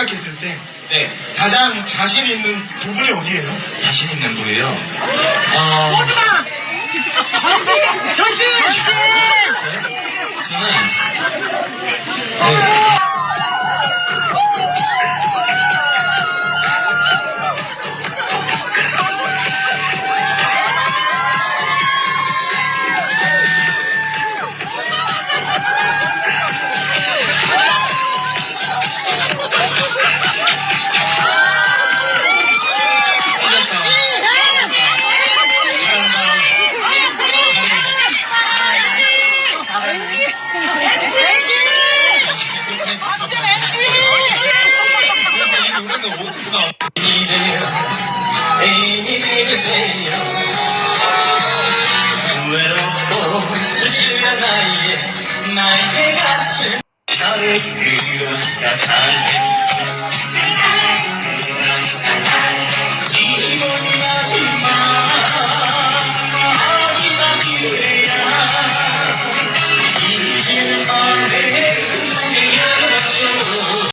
생각했을 때 네, 가장 자신 있는 부분이 어디예요? 자신 있는 분이요. 어, 저요? 저는 네, 이 노래는 이래요 애인이 되세요 외롭고 수시한 나이에 나의 가슴 나를 그려야 잘해